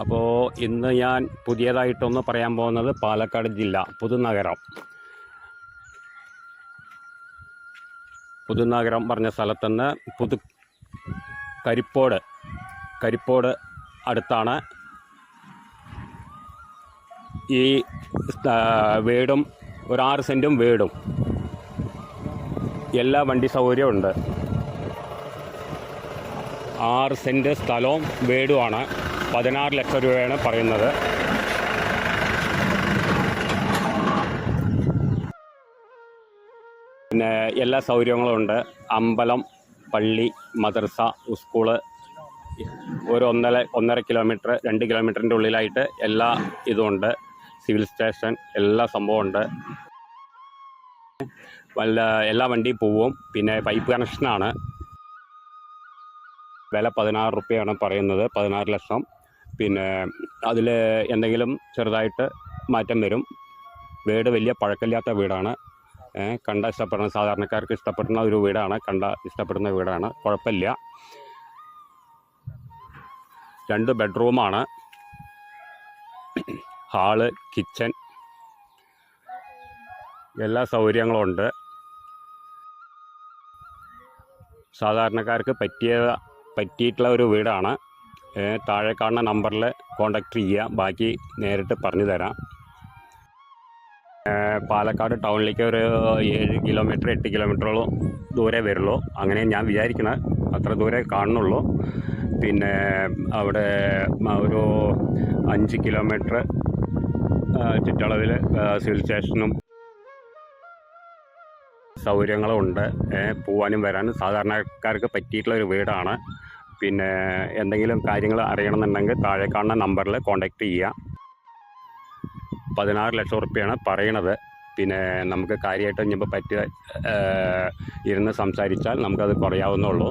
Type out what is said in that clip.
അപ്പോൾ ഇന്ന് ഞാൻ പുതിയതായിട്ടൊന്ന് പറയാൻ പോകുന്നത് പാലക്കാട് ജില്ല പുതുനഗരം. പുതുനഗരം പറഞ്ഞ സ്ഥലത്തുനിന്ന് പുതു കരിപ്പോട് കരിപ്പോട് അടുത്താണ്. ഈ വീടും ഒരു ആറ് സെന്റും വീടും. എല്ലാ വണ്ടി സൗകര്യവും ഉണ്ട്. ആറ് സെന്റ് സ്ഥലവും വീടുമാണ്. പതിനാറ് ലക്ഷം രൂപയാണ് പറയുന്നത്. പിന്നെ എല്ലാ സൗകര്യങ്ങളും ഉണ്ട്. അമ്പലം പള്ളി മദ്രസ സ്കൂൾ ഒരു ഒന്നര ഒന്നര കിലോമീറ്റർ രണ്ട് കിലോമീറ്ററിന്റെ ഉള്ളിലായിട്ട് എല്ലാ ഇതുമുണ്ട് സിവിൽ സ്റ്റേഷൻ എല്ലാ സംഭവമുണ്ട് വല്ല എല്ലാ വണ്ടിയും പോവും. പിന്നെ പൈപ്പ് കണക്ഷനാണ്. വില പതിനാറ് റുപ്യയാണ് പറയുന്നത് പതിനാറ് ലക്ഷം. പിന്നെ അതിൽ എന്തെങ്കിലും ചെറുതായിട്ട് മാറ്റം വരും. വീട് വലിയ പഴക്കമില്ലാത്ത വീടാണ്. കണ്ട ഇഷ്ടപ്പെടുന്ന സാധാരണക്കാർക്ക് ഇഷ്ടപ്പെടുന്ന ഒരു വീടാണ്. കണ്ട ഇഷ്ടപ്പെടുന്ന വീടാണ്. കുഴപ്പമില്ല. രണ്ട് ബെഡ്റൂമാണ്. Hall kitchen. എല്ലാ സൗകര്യങ്ങളും ഉണ്ട് സാധാരണക്കാർക്ക് പറ്റിയ പറ്റിയിട്ടുള്ള ഒരു വീടാണ്. താഴെ കാണുന്ന നമ്പറിൽ കോണ്ടാക്ട് ചെയ്യുക ബാക്കി നേരിട്ട് പറഞ്ഞു തരാം. പാലക്കാട് ടൗണിലേക്ക് ഒരു ഏഴ് കിലോമീറ്റർ എട്ട് കിലോമീറ്ററോളം ദൂരെ വരുള്ളൂ. അങ്ങനെ ഞാൻ വിചാരിക്കണ അത്ര ദൂരെ കാണുന്നുള്ളൂ. പിന്നെ അവിടെ ഒരു അഞ്ച് കിലോമീറ്റർ ചുറ്റളവിൽ സിവിൽ സ്റ്റേഷനും സൗകര്യങ്ങളും ഉണ്ട്. പോവാനും വരാനും സാധാരണക്കാർക്ക് പറ്റിയിട്ടുള്ള ഒരു വീടാണ്. പിന്നെ എന്തെങ്കിലും കാര്യങ്ങൾ അറിയണമെന്നുണ്ടെങ്കിൽ താഴെ കാണുന്ന നമ്പറിൽ കോൺടാക്റ്റ് ചെയ്യുക. പതിനാറ് ലക്ഷം റുപ്യയാണ് പറയണത്. പിന്നെ നമുക്ക് കാര്യമായിട്ട് ഇനിയിപ്പോൾ പറ്റിയ ഇരുന്ന് സംസാരിച്ചാൽ നമുക്കത് കുറയാവുന്നുള്ളൂ